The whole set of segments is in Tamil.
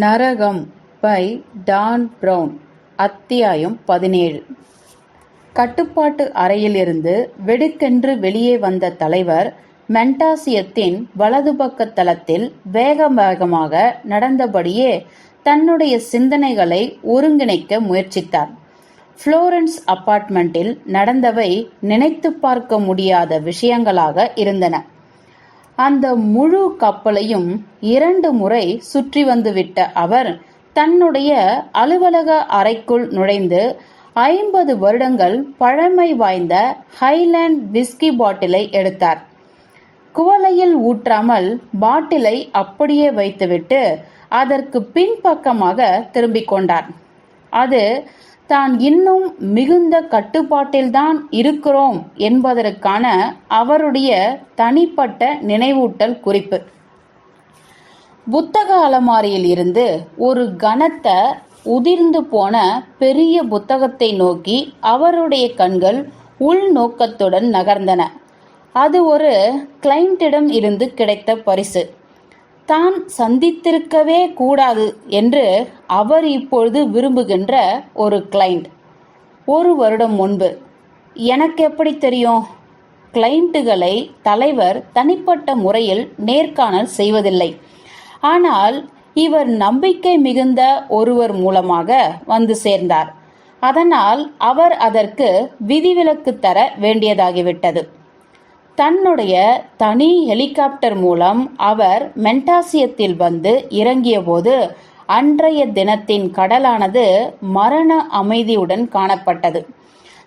நரகம் பை டான் பிரவுன் அத்தியாயம் பதினேழு. கட்டுப்பாட்டு அறையிலிருந்து வெடுக்கென்று வெளியே வந்த தலைவர் மென்டாசியத்தின் வலது பக்க தளத்தில் வேக வேகமாக நடந்தபடியே தன்னுடைய சிந்தனைகளை ஒருங்கிணைக்க முயற்சித்தார். புளோரன்ஸ் அப்பார்ட்மெண்டில் நடந்தவை நினைத்து பார்க்க முடியாத விஷயங்களாக இருந்தன. அந்த முழு கப்பலையும் இரண்டு முறை சுற்றி வந்துவிட்ட அவர் தன்னுடைய அலுவலக அறைக்குள் நுழைந்து ஐம்பது வருடங்கள் பழமை வாய்ந்த ஹைலேண்ட் விஸ்கி பாட்டிலை எடுத்தார். குவளையில் ஊற்றாமல் பாட்டிலை அப்படியே வைத்துவிட்டு அதற்கு பின்பக்கமாக திரும்பிக் கொண்டார். அது தான் இன்னும் மிகுந்த கட்டுப்பாட்டில்தான் இருக்கிறோம் என்பதற்கான அவருடைய தனிப்பட்ட நினைவூட்டல் குறிப்பு. புத்தக அலமாரியில் இருந்து ஒரு கனத்த உதிர்ந்து போன பெரிய புத்தகத்தை நோக்கி அவருடைய கண்கள் உள்நோக்கத்துடன் நகர்ந்தன. அது ஒரு கிளைண்டிடம் இருந்து கிடைத்த பரிசு. தான் சந்தித்திருக்கவே கூடாது என்று அவர் இப்பொழுது விரும்புகின்ற ஒரு கிளைண்ட் ஒரு வருடம் முன்பு. எனக்கு எப்படி தெரியும்? கிளைண்ட்டுகளை தலைவர் தனிப்பட்ட முறையில் நேர்காணல் செய்வதில்லை. ஆனால் இவர் நம்பிக்கை மிகுந்த ஒருவர் மூலமாக வந்து சேர்ந்தார். அதனால் அவர் அதற்கு விதிவிலக்கு தர வேண்டியதாகிவிட்டது. தன்னுடைய தனி ஹெலிகாப்டர் மூலம் அவர் மென்டாசியத்தில் வந்து இறங்கியபோது அன்றைய தினத்தின் கடலானது மரண அமைதியுடன் காணப்பட்டது.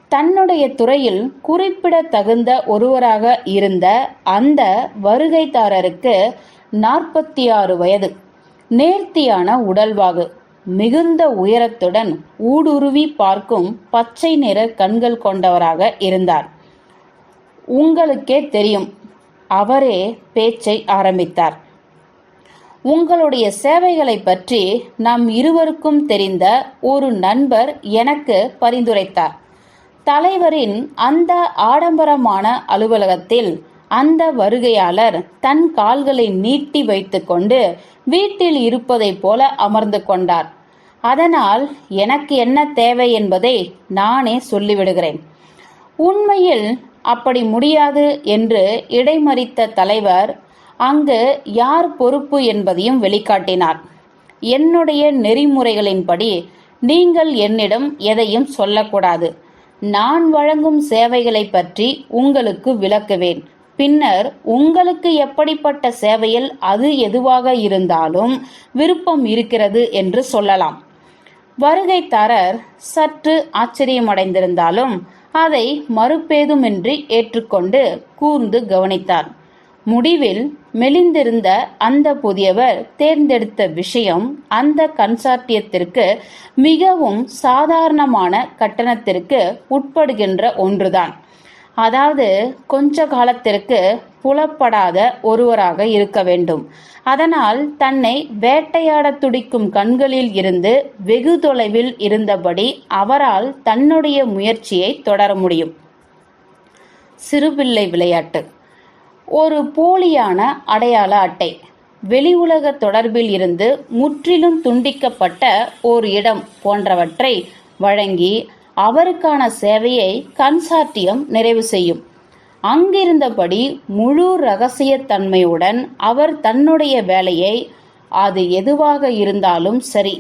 தன்னுடைய துறையில் குறிப்பிடத்தகுந்த ஒருவராக இருந்த அந்த வருகைதாரருக்கு நாற்பத்தி ஆறு வயது. நேர்த்தியான உடல்வாகு மிகுந்த உயரத்துடன் ஊடுருவி பார்க்கும் பச்சை நிற கண்கள் கொண்டவராக இருந்தார். உங்களுக்கே தெரியும். அவரே பேச்சை ஆரம்பித்தார். உங்களுடைய சேவைகளை பற்றி நம் இருவருக்கும் தெரிந்த ஒரு நண்பர் எனக்கு பரிந்துரைத்தார். தலைவரின் அந்த ஆடம்பரமான அலுவலகத்தில் அந்த வருகையாளர் தன் கால்களை நீட்டி வைத்துக்கொண்டு வீட்டில் இருப்பதைப் போல அமர்ந்து கொண்டார். அதனால் எனக்கு என்ன தேவை என்பதை நானே சொல்லிவிடுகிறேன். உண்மையில் அப்படி முடியாது என்று இடைமறித்த தலைவர் அங்கு யார் பொறுப்பு என்பதையும் வெளிக்காட்டினார். என்னுடைய நெறிமுறைகளின்படி நீங்கள் என்னிடம் எதையும் சொல்லக்கூடாது. நான் வழங்கும் சேவைகளை பற்றி உங்களுக்கு விளக்குவேன். பின்னர் உங்களுக்கு எப்படிப்பட்ட சேவையில் அது எதுவாக இருந்தாலும் விருப்பம் இருக்கிறது என்று சொல்லலாம். வருகைத்தாரர் சற்று ஆச்சரியமடைந்திருந்தாலும் அதை மறுப்பேதுமின்றி ஏற்றுக்கொண்டு கூர்ந்து கவனித்தார். முடிவில் மெலிந்திருந்த அந்த புதியவர் தேர்ந்தெடுத்த விஷயம் அந்த கன்சார்டியத்திற்கு மிகவும் சாதாரணமான கட்டணத்திற்கு உட்படுகின்ற ஒன்றுதான். அதாவது கொஞ்ச காலத்திற்கு புலப்படாத ஒருவராக இருக்க வேண்டும். அதனால் தன்னை வேட்டையாட துடிக்கும் கண்களில் இருந்து வெகு தொலைவில் இருந்தபடி அவரால் தன்னுடைய முயற்சியை தொடர முடியும். சிறுபிள்ளை விளையாட்டு. ஒரு போலியான அடையாள அட்டை. வெளி உலக தொடர்பில் இருந்து முற்றிலும் துண்டிக்கப்பட்ட ஒரு இடம் போன்றவற்றை வழங்கி அவருக்கான சேவையை கன்சார்டியம் நிறைவு செய்யும். அங்கிருந்தபடி முழு ரகசியத்தன்மையுடன் அவர் தன்னுடைய வேலையை அது எதுவாக இருந்தாலும் சரி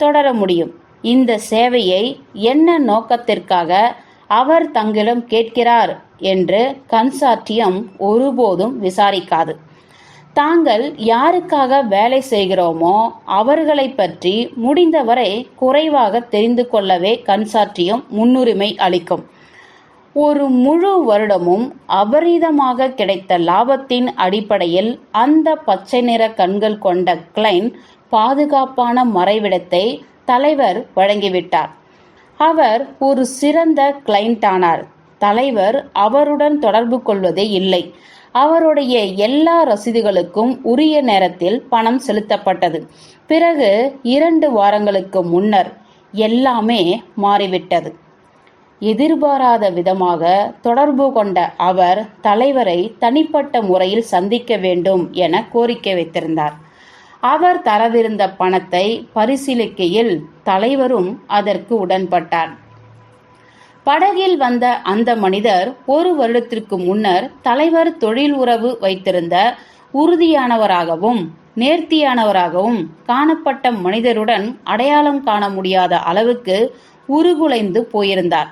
தொடர முடியும். இந்த சேவையை என்ன நோக்கத்திற்காக அவர் தங்களிடம் கேட்கிறார் என்று கன்சாட்டியம் ஒருபோதும் விசாரிக்காது. தாங்கள் யாருக்காக வேலை செய்கிறோமோ அவர்களை பற்றி முடிந்தவரை குறைவாக தெரிந்து கொள்ளவே கன்சாட்டியம் முன்னுரிமை அளிக்கும். ஒரு முழு வருடமும் அபரீதமாக கிடைத்த லாபத்தின் அடிப்படையில் அந்த பச்சை நிற கண்கள் கொண்ட கிளைன் பாதுகாப்பான மறைவிடத்தை தலைவர் வழங்கிவிட்டார். அவர் ஒரு சிறந்த கிளைண்ட் ஆனார். தலைவர் அவருடன் தொடர்பு கொள்வதே இல்லை. அவருடைய எல்லா ரசீதுகளுக்கும் உரிய நேரத்தில் பணம் செலுத்தப்பட்டது. பிறகு இரண்டு வாரங்களுக்கு முன்னர் எல்லாமே மாறிவிட்டது. எதிர்பாராத விதமாக தொடர்பு கொண்ட அவர் தலைவரை தனிப்பட்ட முறையில் சந்திக்க வேண்டும் என கோரிக்கை வைத்திருந்தார். அவர் தரவிருந்த பணத்தை பரிசீலிக்கையில் தலைவரும் அதற்கு உடன்பட்டார். படகில் வந்த அந்த மனிதர் ஒரு வருடத்திற்கு முன்னர் தலைவர் தொழில் உறவு வைத்திருந்த உறுதியானவராகவும் நேர்த்தியானவராகவும் காணப்பட்ட மனிதருடன் அடையாளம் காண முடியாத அளவுக்கு உருகுலைந்து போயிருந்தார்.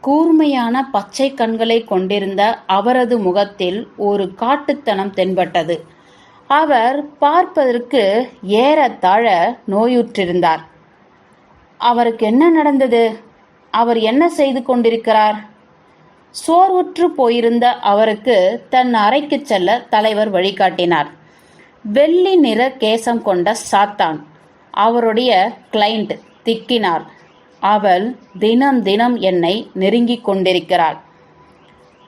கூர்மையான பச்சை கண்களை கொண்டிருந்த அவரது முகத்தில் ஒரு காட்டுத்தனம் தென்பட்டது. அவர் பார்ப்பதற்கு ஏறத்தாழ நோயுற்றிருந்தார். அவருக்கு என்ன நடந்தது? அவர் என்ன செய்து கொண்டிருக்கிறார்? சோர்வுற்று போயிருந்த அவருக்கு தன் அறைக்கு செல்ல தலைவர் வழிகாட்டினார். வெள்ளி நிற கேசம் கொண்ட சாத்தான் அவருடைய கிளைண்ட் திக்கினார். அவள் தினம் தினம் என்னை நெருங்கிக் கொண்டிருக்கிறாள்.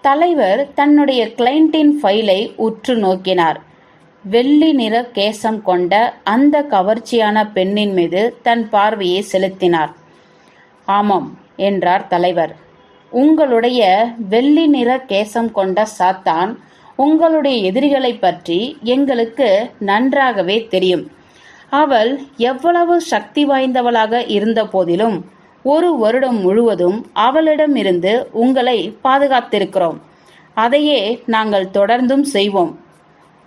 தலைவர் தன்னுடைய கிளைண்டின் ஃபைலை உற்று நோக்கினார். வெள்ளி நிற கேசம் கொண்ட அந்த கவர்ச்சியான பெண்ணின் மீது தன் பார்வையை செலுத்தினார். ஆமாம் என்றார் தலைவர். உங்களுடைய வெள்ளி நிற கேசம் கொண்ட சாத்தான் உங்களுடைய எதிரிகளை பற்றி எங்களுக்கு நன்றாகவே தெரியும். அவள் எவ்வளவு சக்தி வாய்ந்தவளாக இருந்த போதிலும் ஒரு வருடம் முழுவதும் அவளிடமிருந்து உங்களை பாதுகாத்திருக்கிறோம். அதையே நாங்கள் தொடர்ந்தும் செய்வோம்.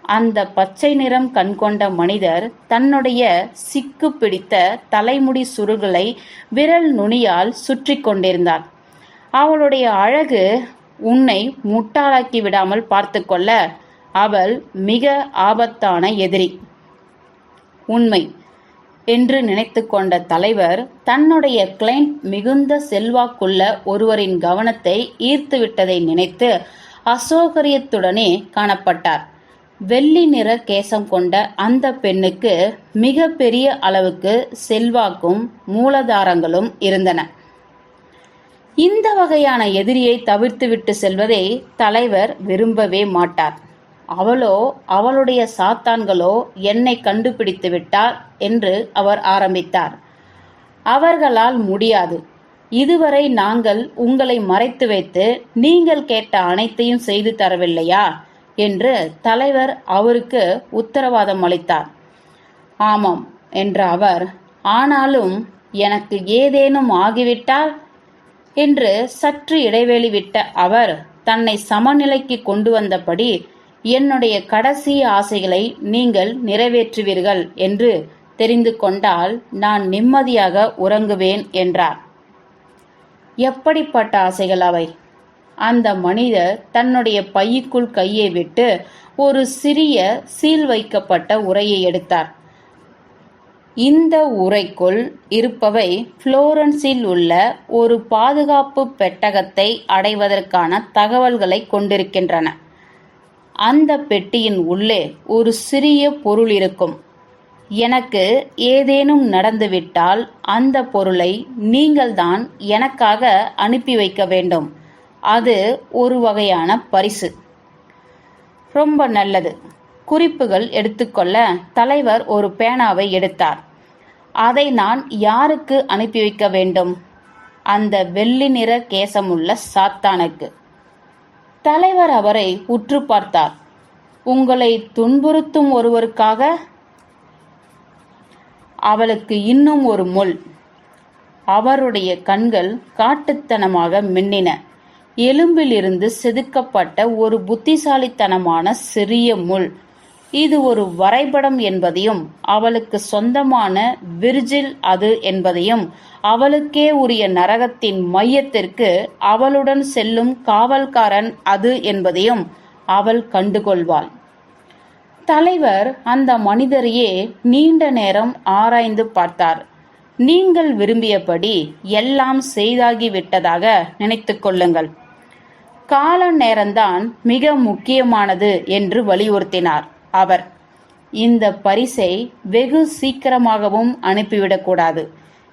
அந்த பச்சை நிறம் கண்கொண்ட மனிதர் தன்னுடைய சிக்கு பிடித்த தலைமுடி சுருள்களை விரல் நுனியால் சுற்றி கொண்டிருந்தார். அவளுடைய அழகு உன்னை முட்டாளாக்கி விடாமல் பார்த்துக்கொள்ள அவள் மிக ஆபத்தான எதிரி. உண்மை. என்று நினைத்து கொண்ட தலைவர் தன்னுடைய கிளைண்ட் மிகுந்த செல்வாக்குள்ள ஒருவரின் கவனத்தை ஈர்த்துவிட்டதை நினைத்து அசௌகரியத்துடனே காணப்பட்டார். வெள்ளி நிற கேசம் கொண்ட அந்த பெண்ணுக்கு மிக பெரிய அளவுக்கு செல்வாக்கும் மூலதாரங்களும் இருந்தன. இந்த வகையான எதிரியை தவிர்த்துவிட்டு செல்வதை தலைவர் விரும்பவே மாட்டார். அவளோ அவளுடைய சாத்தான்களோ என்னை கண்டுபிடித்து விட்டார் என்று அவர் ஆரம்பித்தார். அவர்களால் முடியாது. இதுவரை நாங்கள் உங்களை மறைத்து வைத்து நீங்கள் கேட்ட அனைத்தையும் செய்து தரவில்லையா? என்று தலைவர் அவருக்கு உத்தரவாதம் அளித்தார். ஆமாம் என்ற அவர் ஆனாலும் எனக்கு ஏதேனும் ஆகிவிட்டால்? என்று சற்று இடைவெளி விட்ட அவர் தன்னை சமநிலைக்கு கொண்டு வந்தபடி என்னுடைய கடைசி ஆசைகளை நீங்கள் நிறைவேற்றுவீர்கள் என்று தெரிந்து கொண்டால் நான் நிம்மதியாக உறங்குவேன் என்றார். எப்படிப்பட்ட ஆசைகள் அவை? அந்த மனிதர் தன்னுடைய பைக்குள் கையை விட்டு ஒரு சிறிய சீல் வைக்கப்பட்ட உரையை எடுத்தார். இந்த உரைக்குள் இருப்பவை புளோரன்ஸில் உள்ள ஒரு பாதுகாப்பு பெட்டகத்தை அடைவதற்கான தகவல்களை கொண்டிருக்கின்றன. அந்த பெட்டியின் உள்ளே ஒரு சிறிய பொருள் இருக்கும். எனக்கு ஏதேனும் நடந்துவிட்டால் அந்த பொருளை நீங்கள்தான் எனக்காக அனுப்பி வைக்க வேண்டும். அது ஒரு வகையான பரிசு. ரொம்ப நல்லது. குறிப்புகள் எடுத்துக்கொள்ள தலைவர் ஒரு பேனாவை எடுத்தார். அதை நான் யாருக்கு அனுப்பி வைக்க வேண்டும்? அந்த வெள்ளி நிற கேசமுள்ள சாத்தானுக்கு. தலைவர் அவரை உற்று பார்த்தார். உங்களை துன்புறுத்தும் ஒருவருக்காக அவளுக்கு இன்னும் ஒரு முள். அவருடைய கண்கள் காட்டுத்தனமாக மின்னின. எலும்பிலிருந்து செதுக்கப்பட்ட ஒரு புத்திசாலித்தனமான சிறிய முள் இது ஒரு வரைபடம் என்பதையும் அவளுக்கு சொந்தமான விர்ஜில் அது என்பதையும் அவளுக்கே உரிய நரகத்தின் மையத்திற்கு அவளுடன் செல்லும் காவல்காரன் அது என்பதையும் அவள் கண்டுகொள்வாள். தலைவர் அந்த மனிதரையே நீண்ட நேரம் ஆராய்ந்து பார்த்தார். நீங்கள் விரும்பியபடி எல்லாம் செய்தாகிவிட்டதாக நினைத்து கொள்ளுங்கள். கால நேரம்தான் மிக முக்கியமானது என்று வலியுறுத்தினார். அவர் இந்த பரிசை வெகு சீக்கிரமாகவும் அனுப்பிவிடக்கூடாது.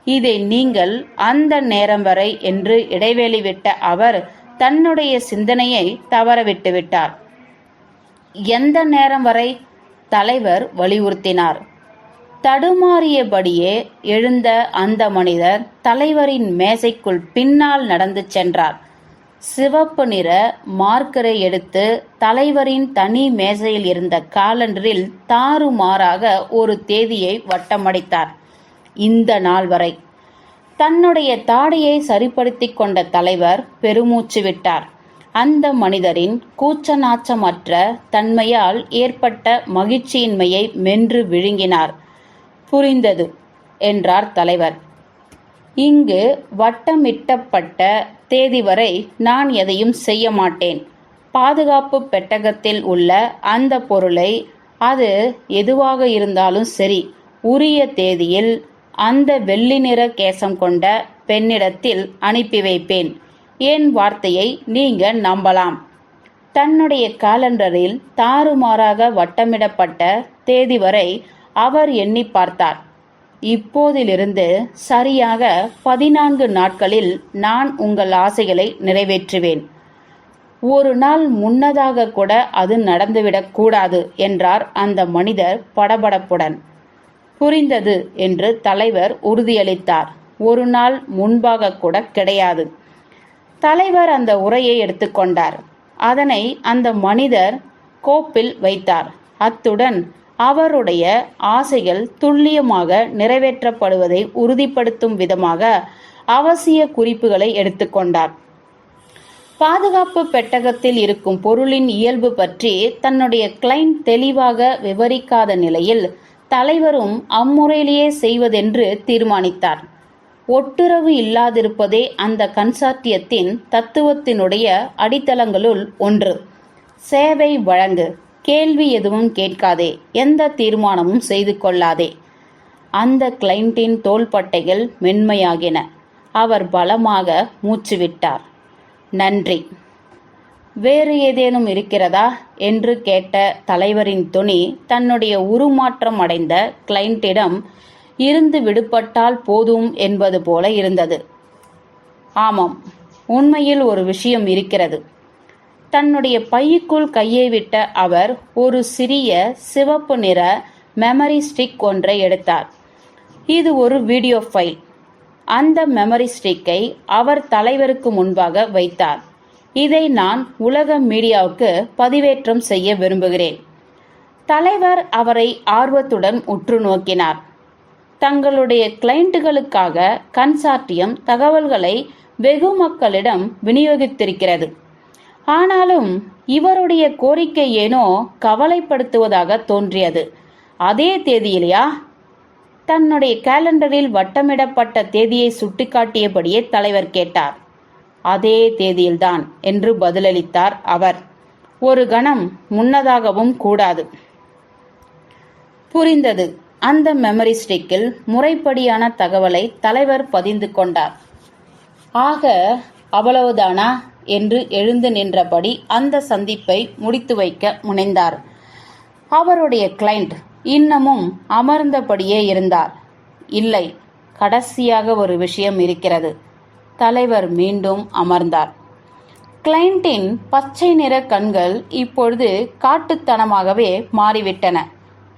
இதை நீங்கள் அந்த நேரம் வரை என்று இடைவெளி விட்ட அவர் தன்னுடைய சிந்தனையை தவறவிட்டு விட்டார். எந்த நேரம் வரை? தலைவர் வலியுறுத்தினார். தடுமாறியபடியே எழுந்த அந்த மனிதர் தலைவரின் மேசைக்குள் பின்னால் நடந்து சென்றார். சிவப்பு நிற மார்க்கரை எடுத்து தலைவரின் தனி மேசையில் இருந்த காலண்டரில் தாறுமாறாக ஒரு தேதியை வட்டமடித்தார். இந்த நாள் வரை தன்னுடைய தாடையை சரிப்படுத்திக் கொண்ட தலைவர் பெருமூச்சு விட்டார். அந்த மனிதரின் கூச்ச நாச்சமற்ற தன்மையால் ஏற்பட்ட மகிழ்ச்சியின்மையை மென்று விழுங்கினார். புரிந்தது என்றார் தலைவர். இங்கு வட்டமிட்டப்பட்ட தேதி வரை நான் எதையும் செய்ய மாட்டேன். பாதுகாப்பு பெட்டகத்தில் உள்ள அந்த பொருளை அது எதுவாக இருந்தாலும் சரி உரிய தேதியில் அந்த வெள்ளி நிற கேசம் கொண்ட பெண்ணிடத்தில் அனுப்பி வைப்பேன். என் வார்த்தையை நீங்க நம்பலாம். தன்னுடைய காலண்டரில் தாறுமாறாக வட்டமிடப்பட்ட தேதி வரை அவர் எண்ணி பார்த்தார். இப்போதிலிருந்து சரியாக பதினான்கு நாட்களில் நான் உங்கள் ஆசைகளை நிறைவேற்றுவேன். ஒரு நாள் முன்னதாக கூட அது நடந்துவிடக் கூடாது என்றார் அந்த மனிதர் படபடப்புடன். புரிந்தது என்று தலைவர் உறுதியளித்தார். ஒரு நாள் முன்பாக கூட கிடையாது. தலைவர் அந்த உரையை எடுத்துக்கொண்டார். அதனை அந்த மனிதர் கோப்பில் வைத்தார். அத்துடன் அவருடைய ஆசைகள் துல்லியமாக நிறைவேற்றப்படுவதை உறுதிப்படுத்தும் விதமாக அவசிய குறிப்புகளை எடுத்துக்கொண்டார் பாதுகாப்பு பெட்டகத்தில் இருக்கும் பொருளின் இயல்பு பற்றி தன்னுடைய கிளைண்ட் தெளிவாக விவரிக்காத நிலையில் தலைவரும் அம்முறையிலேயே செய்வதென்று தீர்மானித்தார். ஒட்டுறவு இல்லாதிருப்பதே அந்த கன்சார்ட்டியத்தின் தத்துவத்தினுடைய அடித்தளங்களுள் ஒன்று. சேவை வழங்கு. கேள்வி எதுவும் கேட்காதே. எந்த தீர்மானமும் செய்து கொள்ளாதே. அந்த கிளைண்டின் தோள்பட்டைகள் மென்மையாகின. அவர் பலமாக மூச்சு விட்டார் நன்றி. வேறு ஏதேனும் இருக்கிறதா? என்று கேட்ட தலைவரின் துணி தன்னுடைய உருமாற்றம் அடைந்த கிளைண்டிடம் இருந்து விடுபட்டால் போதும் என்பது போல இருந்தது. ஆமாம் உண்மையில் ஒரு விஷயம் இருக்கிறது. தன்னுடைய பைக்குள் கையை விட்ட அவர் ஒரு சிறிய சிவப்பு நிற மெமரி ஸ்டிக் ஒன்றை எடுத்தார். இது ஒரு வீடியோ ஃபைல் அந்த மெமரி ஸ்டிக்கை அவர் தலைவருக்கு முன்பாக வைத்தார். இதை நான் உலக மீடியாவுக்கு பதிவேற்றம் செய்ய விரும்புகிறேன். தலைவர் அவரை ஆர்வத்துடன் உற்று நோக்கினார். தங்களுடைய கிளைண்ட்டுகளுக்காக கன்சார்ட்டியம் தகவல்களை வெகு மக்களிடம் விநியோகித்திருக்கிறது. ஆனாலும் இவருடைய கோரிக்கை ஏனோ கவலைப்படுத்துவதாக தோன்றியது. அதே தேதியிலையா? தன்னுடைய கேலண்டரில் வட்டமிடப்பட்ட தேதியை சுட்டிக்காட்டியபடியே தலைவர் கேட்டார். அதே தேதியில்தான் என்று பதிலளித்தார் அவர். ஒரு கணம் முன்னதாகவும் கூடாது. புரிந்தது. அந்த மெமரி ஸ்டிக்கில் முறைப்படியான தகவலை தலைவர் பதிந்து கொண்டார். ஆக அவ்வளவுதானா? என்று எழுந்து நின்றபடி அந்த சந்திப்பை முடித்து வைக்க முனைந்தார். அவருடைய கிளைண்ட் இன்னமும் அமர்ந்தபடியே இருந்தார். இல்லை கடைசியாக ஒரு விஷயம் இருக்கிறது. தலைவர் மீண்டும் அமர்ந்தார். கிளைண்டின் பச்சை நிற கண்கள் இப்பொழுது காட்டுத்தனமாகவே மாறிவிட்டன.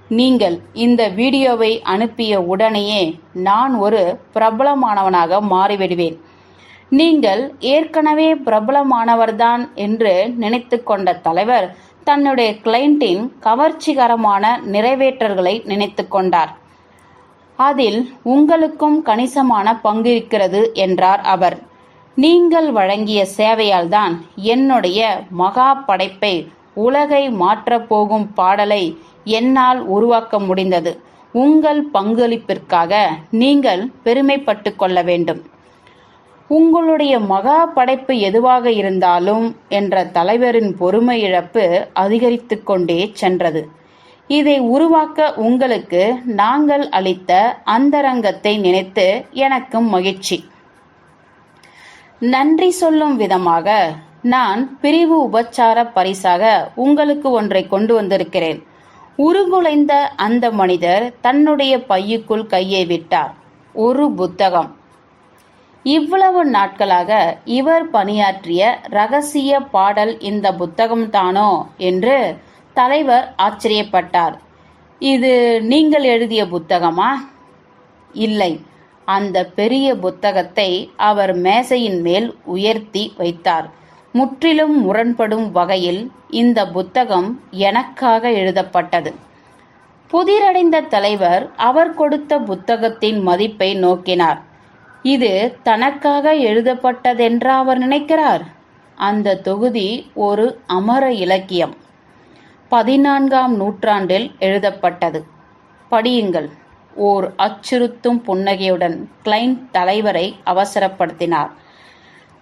நீங்கள் இந்த வீடியோவை அனுப்பிய உடனேயே நான் ஒரு பிரபலமானவனாக மாறிவிடுவேன். நீங்கள் ஏற்கனவே பிரபலமானவர்தான் என்று நினைத்து கொண்ட தலைவர் தன்னுடைய கிளைண்டின் கவர்ச்சிகரமான நிறைவேற்றல்களை நினைத்து கொண்டார். அதில் உங்களுக்கும் கணிசமான பங்கு இருக்கிறது என்றார் அவர். நீங்கள் வழங்கிய சேவையால் தான் என்னுடைய மகா படைப்பை உலகை மாற்றப் போகும் பாடலை என்னால் உருவாக்க முடிந்தது. உங்கள் பங்களிப்பிற்காக நீங்கள் பெருமைப்பட்டு கொள்ள வேண்டும். உங்களுடைய மகா படைப்பு எதுவாக இருந்தாலும் என்ற தலைவரின் பொறுமை இழப்பு அதிகரித்து கொண்டே சென்றது. இதை உருவாக்க உங்களுக்கு நாங்கள் அளித்த அந்தரங்கத்தை நினைத்து எனக்கும் மகிழ்ச்சி. நன்றி சொல்லும் விதமாக நான் பிரிவு உபச்சார பரிசாக உங்களுக்கு ஒன்றை கொண்டு வந்திருக்கிறேன். உருகுலைந்த அந்த மனிதர் தன்னுடைய பையுக்குள் கையை விட்டார். ஒரு புத்தகம். இவ்வளவு நாட்களாக இவர் பணியாற்றிய ரகசிய பாடல் இந்த புத்தகம்தானோ என்று தலைவர் ஆச்சரியப்பட்டார். இது நீங்கள் எழுதிய புத்தகமா? இல்லை. அந்த பெரிய புத்தகத்தை அவர் மேசையின் மேல் உயர்த்தி வைத்தார். முற்றிலும் முரண்படும் வகையில் இந்த புத்தகம் எனக்காக எழுதப்பட்டது. புதிரடைந்த தலைவர் அவர் கொடுத்த புத்தகத்தின் மதிப்பை நோக்கினார். இது தனக்காக எழுதப்பட்டதென்றா அவர் நினைக்கிறார். அந்த தொகுதி ஒரு அமர இலக்கியம். பதினான்காம் நூற்றாண்டில் எழுதப்பட்டது. படியுங்கள். ஓர் அச்சுறுத்தும் புன்னகையுடன் கிளைண்ட் தலைவரை அவசரப்படுத்தினார்.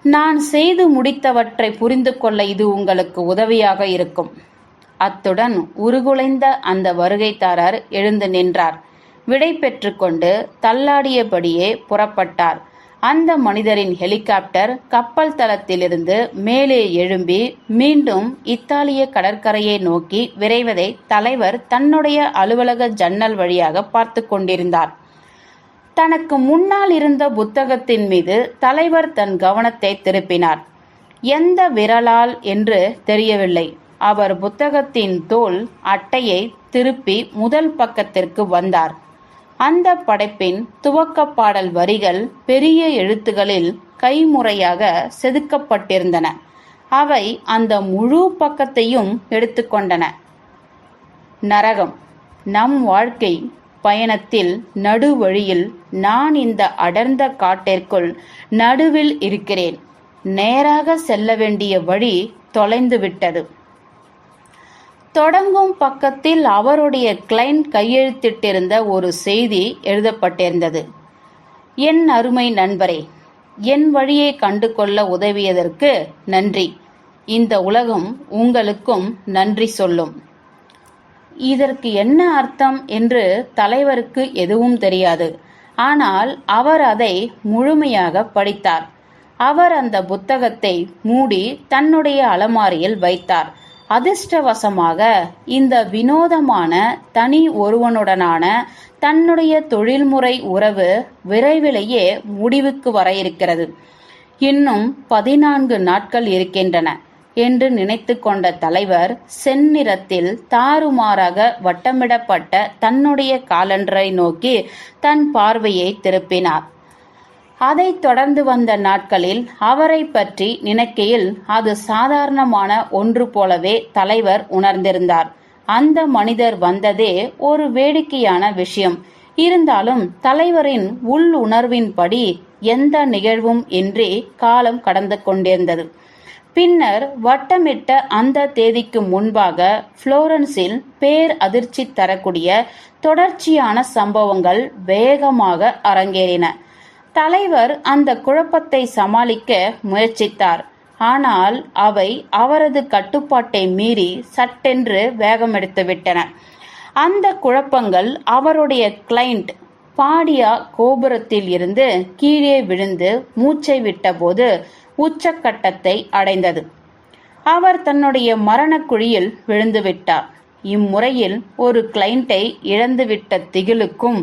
நான் செய்து முடித்தவற்றை புரிந்து கொள்ள இது உங்களுக்கு உதவியாக இருக்கும். அத்துடன் உருகுலைந்த அந்த வருகைத்தாரர் எழுந்து நின்றார். விடை பெற்றுக்கொண்டு தள்ளாடியபடியே புறப்பட்டார். அந்த மனிதரின் ஹெலிகாப்டர் கப்பல் தளத்திலிருந்து மேலே எழும்பி மீண்டும் இத்தாலிய கடற்கரையை நோக்கி விரைவதை தலைவர் தன்னுடைய அலுவலக ஜன்னல் வழியாக பார்த்து கொண்டிருந்தார். தனக்கு முன்னால் இருந்த புத்தகத்தின் மீது தலைவர் தன் கவனத்தை திருப்பினார். எந்த விரலால்? என்று தெரியவில்லை. அவர் புத்தகத்தின் தோல் அட்டையை திருப்பி முதல் பக்கத்திற்கு வந்தார். அந்த படைப்பின் துவக்க பாடல் வரிகள் பெரிய எழுத்துகளில் கைமுறையாக செதுக்கப்பட்டிருந்தன. அவை அந்த முழு பக்கத்தையும் எடுத்துக்கொண்டன. நரகம். நம் வாழ்க்கை பயணத்தில் நடுவழியில் நான் இந்த அடர்ந்த காட்டிற்குள் நடுவில் இருக்கிறேன். நேராக செல்ல வேண்டிய வழி தொலைந்துவிட்டது. தொடங்கும் பக்கத்தில் அவருடைய கிளைண்ட் கையெழுத்திட்டிருந்த ஒரு செய்தி எழுதப்பட்டிருந்தது. என் அருமை நண்பரே என் வழியை கண்டு கொள்ள உதவியதற்கு நன்றி. இந்த உலகம் உங்களுக்கும் நன்றி சொல்லும். இதற்கு என்ன அர்த்தம் என்று தலைவருக்கு எதுவும் தெரியாது. ஆனால் அவர் அதை முழுமையாக படித்தார். அவர் அந்த புத்தகத்தை மூடி தன்னுடைய அலமாரியில் வைத்தார். அதிர்ஷ்டவசமாக இந்த வினோதமான தனி ஒருவனுடனான தன்னுடைய தொழில்முறை உறவு விரைவிலேயே முடிவுக்கு வர இருக்கிறது. இன்னும் பதினான்கு நாட்கள் இருக்கின்றன என்று நினைத்து கொண்ட தலைவர் செந்நிறத்தில் தாறுமாறாக வட்டமிடப்பட்ட தன்னுடைய காலண்டரை நோக்கி தன் பார்வையை திருப்பினார். அதைத் தொடர்ந்து வந்த நாட்களில் அவரை பற்றி நினைக்கையில் அது சாதாரணமான ஒன்று போலவே தலைவர் உணர்ந்திருந்தார். அந்த மனிதர் வந்ததே ஒரு வேடிக்கையான விஷயம். இருந்தாலும் தலைவரின் உள் உணர்வின்படி எந்த நிகழ்வும் இன்றி காலம் கடந்து கொண்டிருந்தது. பின்னர் வட்டமிட்ட அந்த தேதிக்கு முன்பாக புளோரன்ஸில் பேர் அதிர்ச்சி தரக்கூடிய தொடர்ச்சியான சம்பவங்கள் வேகமாக அரங்கேறின. தலைவர் அந்த குழப்பத்தை சமாளிக்க முயற்சித்தார். ஆனால் அவை அவரது கட்டுப்பாட்டை மீறி சட்டென்று வேகமெடுத்துவிட்டன அந்த குழப்பங்கள் அவருடைய கிளைண்ட் பாடியா கோபுரத்தில் இருந்து கீழே விழுந்து மூச்சை விட்டபோது உச்சக்கட்டத்தை அடைந்தது. அவர் தன்னுடைய மரணக்குழியில் விழுந்துவிட்டார் இம்முறையில் ஒரு கிளைண்டை இழந்துவிட்ட திகிலுக்கும்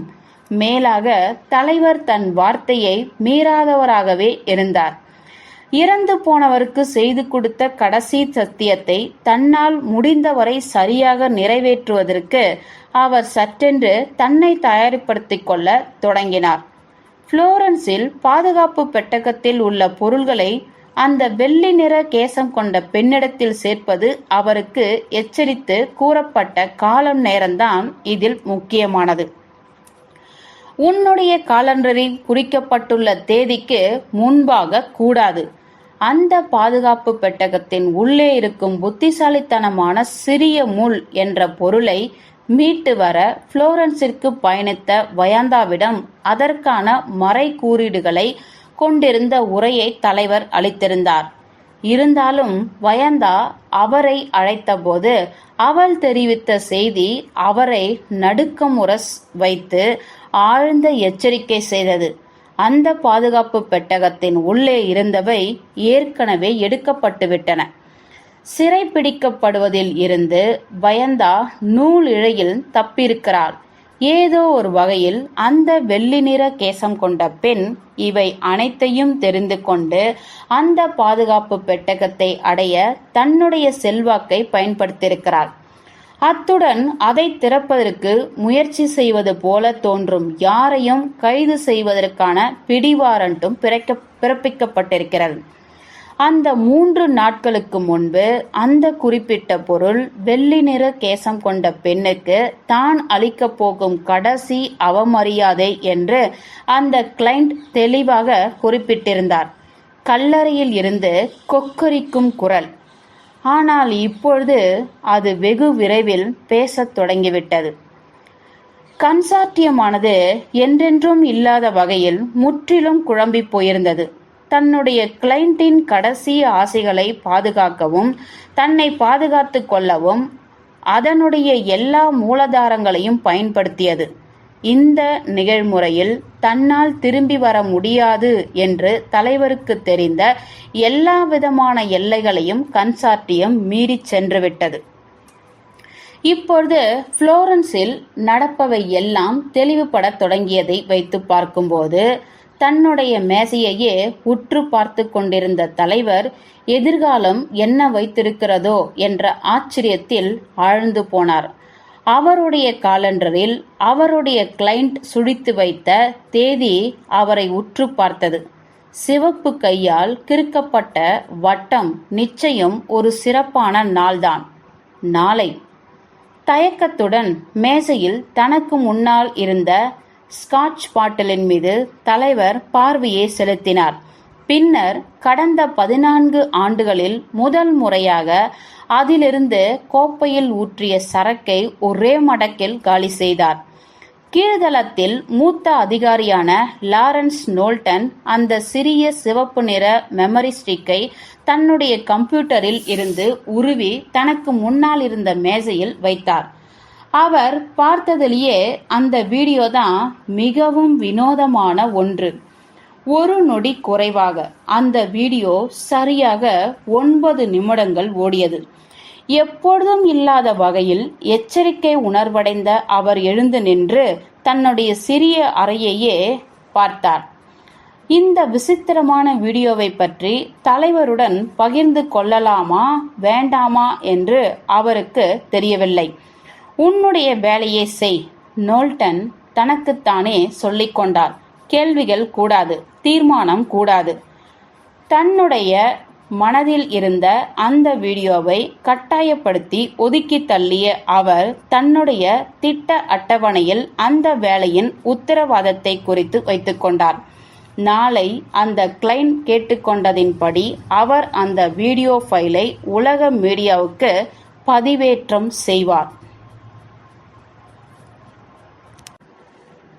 மேலாக தலைவர் தன் வார்த்தையை மீறாதவராகவே இருந்தார். இறந்து போனவருக்கு செய்து கொடுத்த கடைசி சத்தியத்தை தன்னால் முடிந்தவரை சரியாக நிறைவேற்றுவதற்கு அவர் சற்றென்று தன்னை தயாரிப்படுத்திக் கொள்ள தொடங்கினார். புளோரன்ஸில் பாதுகாப்பு பெட்டகத்தில் உள்ள பொருள்களை அந்த வெள்ளி நிற கேசம் கொண்ட பெண்ணிடத்தில் சேர்ப்பது அவருக்கு எச்சரித்து கூறப்பட்ட காலம் நேரம்தான் இதில் முக்கியமானது. உன்னுடைய காலண்டரில் குறிக்கப்பட்டுள்ள தேதிக்கு முன்பாக கூடாது. அந்த பாதுகாப்பு பெட்டகத்தின் உள்ளே இருக்கும் புத்திசாலித்தனமான சிறிய முள் என்ற பொருளை மீட்டு வர புளோரன்ஸிற்கு பயணித்த வயாந்தாவிடம் அதற்கான மறை கூறீடுகளை கொண்டிருந்த உரையை தலைவர் அளித்திருந்தார். இருந்தாலும் வயந்தா அவரை அழைத்தபோது அவள் தெரிவித்த செய்தி அவரை நடுக்கமுற வைத்து ஆழ்ந்த எச்சரிக்கை செய்தது. அந்த பாதுகாப்பு பெட்டகத்தின் உள்ளே இருந்தவை ஏற்கனவே எடுக்கப்பட்டுவிட்டன. சிறை பிடிக்கப்படுவதில் இருந்து பயந்தா நூல் இழையில் தப்பியிருக்கிறாள். ஏதோ ஒரு வகையில் அந்த வெள்ளி நிற கேசம் கொண்ட பெண் இவை அனைத்தையும் தெரிந்து கொண்டு அந்த பாதுகாப்பு பெட்டகத்தை அடைய தன்னுடைய செல்வாக்கை பயன்படுத்தியிருக்கிறாள். அத்துடன் அதை திறப்பதற்கு முயற்சி செய்வது போல தோன்றும் யாரையும் கைது செய்வதற்கான பிடிவாரண்டும் பிறப்பிக்கப்பட்டிருக்கிறது. அந்த மூன்று நாட்களுக்கு முன்பு அந்த குறிப்பிட்ட பொருள் வெள்ளி நிற கேசம் கொண்ட பெண்ணுக்கு தான் அளிக்கப் போகும் கடைசி அவமரியாதை என்று அந்த கிளைண்ட் தெளிவாக குறிப்பிட்டிருந்தார். கல்லறையில் இருந்து கொக்கரிக்கும் குரல். ஆனால் இப்பொழுது அது வெகு விரைவில் பேசத் தொடங்கிவிட்டது. கன்சாட்டியமானது என்றென்றும் இல்லாத வகையில் முற்றிலும் குழம்பி போயிருந்தது. தன்னுடைய கிளைண்டின் கடைசி ஆசைகளை பாதுகாக்கவும் தன்னை பாதுகாத்து கொள்ளவும் அதனுடைய எல்லா மூலாதாரங்களையும் பயன்படுத்தியது. இந்த நிகழ்முறையில் தன்னால் திரும்பி வர முடியாது என்று தலைவருக்கு தெரிந்த எல்லா விதமான எல்லைகளையும் கன்சார்டியம் மீறிச் சென்றுவிட்டது இப்பொழுது புளோரன்ஸில் நடப்பவை எல்லாம் தெளிவுபடத் தொடங்கியதை வைத்து பார்க்கும்போது தன்னுடைய மேசையையே உற்று பார்த்து கொண்டிருந்த தலைவர் எதிர்காலம் என்ன வைத்திருக்கிறதோ என்ற ஆச்சரியத்தில் ஆழ்ந்து போனார். அவருடைய காலண்டரில் அவருடைய கிளைண்ட் சுழித்து வைத்த தேதி அவரை உற்று பார்த்தது. சிவப்பு கையால் கிறுக்கப்பட்ட வட்டம் நிச்சயம் ஒரு சிறப்பான நாள்தான். நாளை. தயக்கத்துடன் மேசையில் தனக்கு முன்னால் இருந்த ஸ்காட்ச் பாட்டிலின் மீது தலைவர் பார்வையை செலுத்தினார். பின்னர் கடந்த பதினான்கு ஆண்டுகளில் முதல் முறையாக அதிலிருந்து கோப்பையில் ஊற்றிய சரக்கை ஒரே மடக்கில் காலி செய்தார். கீழ்தளத்தில் மூத்த அதிகாரியான லாரன்ஸ் நோல்டன் அந்த சிறிய சிவப்பு நிற மெமரி ஸ்டிக்கை தன்னுடைய கம்ப்யூட்டரில் இருந்து உருவி தனக்கு முன்னால் இருந்த மேசையில் வைத்தார். அவர் பார்த்ததிலேயே அந்த வீடியோ தான் மிகவும் வினோதமான ஒன்று. ஒரு நொடி குறைவாக. அந்த வீடியோ சரியாக ஒன்பது நிமிடங்கள் ஓடியது. எப்பொழுதும் இல்லாத வகையில் எச்சரிக்கை உணர்வடைந்த அவர் எழுந்து நின்று தன்னுடைய சிறிய அறையையே பார்த்தார். இந்த விசித்திரமான வீடியோவை பற்றி தலைவருடன் பகிர்ந்து கொள்ளலாமா வேண்டாமா என்று அவருக்கு தெரியவில்லை. உன்னுடைய வேலையை செய் நோல்டன் தனக்குத்தானே சொல்லிக்கொண்டார் கேள்விகள் கூடாது. தீர்மானம் கூடாது. தன்னுடைய மனதில் இருந்த அந்த வீடியோவை கட்டாயப்படுத்தி ஒதுக்கி தள்ளிய அவர் தன்னுடைய திட்ட அட்டவணையில் அந்த வேலையின் உத்தரவாதத்தை குறித்து வைத்துக்கொண்டார் நாளை அந்த கிளைண்ட் கேட்டுக்கொண்டதின்படி அவர் அந்த வீடியோ ஃபைலை உலக மீடியாவுக்கு பதிவேற்றம் செய்வார்.